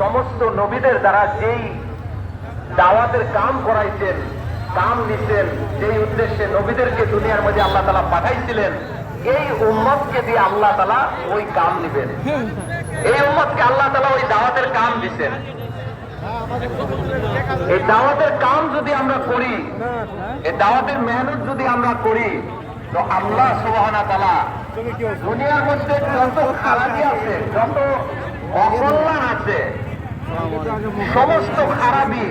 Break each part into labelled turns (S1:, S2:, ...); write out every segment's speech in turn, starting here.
S1: সমস্ত নবীদের দ্বারা যেই দাওয়াতের কাম করাইছেন, কাম নিছেন, যেই উদ্দেশ্যে নবীদেরকে দুনিয়ার মধ্যে আল্লাহ তালা পাঠাইছিলেন, এই উম্মতকে দিয়ে আল্লাহ তালা ওই কাম নিবেন। এই উম্মতকে আল্লাহ তালা ওই দাওয়াতের কাম দিছেন। এই দাওয়াতের কাম যদি আমরা করি, এই দাওয়াতের মেহনত যদি আমরা করি, তো আল্লাহ সুবহানা তালা দুনিয়ার মধ্যে যত খারাপি আছে, যত অকল্যাণ আছে। সমস্ত খারাপি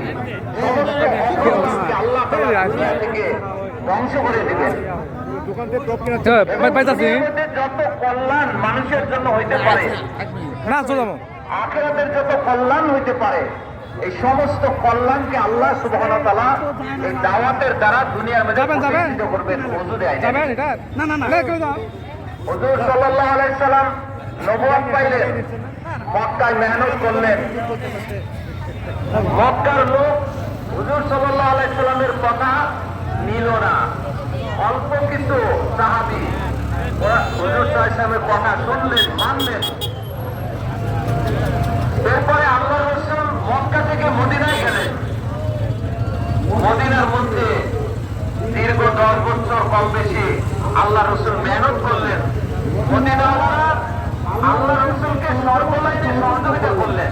S1: সমস্ত অকল্যাণকে আল্লাহ দুনিয়া থেকে ধ্বংস করে দিবেন যত কল্যাণ মানুষের জন্য হইতে পারে
S2: না চলো
S1: আখেরাতের যত কল্যাণ হইতে পারে এই সমস্ত কল্যাণকে আল্লাহ এই দাওয়াতের দ্বারা দুনিয়ার মধ্যে করবেন। হুজুরে হুজুর পাইলেন। মক্কায় মেহনত করলেন। মক্কার লোক হুজুর সাল্লামের কথা নিল না। অল্প কিছু সাহাবী হুজুর সাল্লামের কথা শুনলেন, মানলেন। এরপরে আল্লাহ রসুল মক্কা থেকে মদিনায় গেলেন। মদিনার মধ্যে দীর্ঘ দশ বছর কম বেশি আল্লাহ রসুল মেহনত করলেন আল্লাহ রসুলকে সর্বলাইনে সহযোগিতা করলেন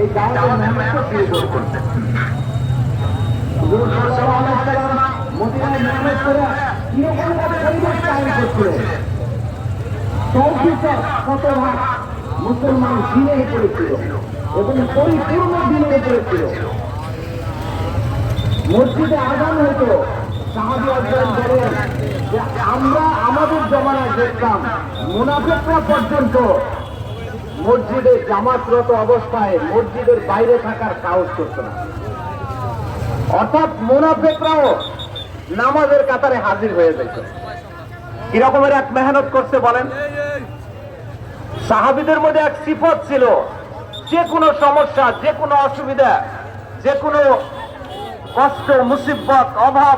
S1: এই দাওয়াতের মেহনত করতেন সাল্লাল্লাহু আলাইহি ওয়াসাল্লাম মদিনায় মেহনত করে
S3: মুসলমান দিনের উপরে ছিল এবং পরিপূর্ণ দিনের উপরে ছিল মসজিদে আজান হতো আজান বলেন যে আমরা আমাদের জমানায় দেখতাম, মুনাফেকরা পর্যন্ত মসজিদে জামাতরত অবস্থায় মসজিদের বাইরে থাকার সাহস করতো না। অর্থাৎ মুনাফেকরাও নামাজের কাতারে হাজির হয়ে যেত।
S1: কিরকমের এক মেহনত করছে বলেন? সাহাবিদের মধ্যে এক সিফত ছিল, যে কোনো সমস্যা, যে কোনো অসুবিধা, যে কোনো কষ্ট, মুসিবত, অভাব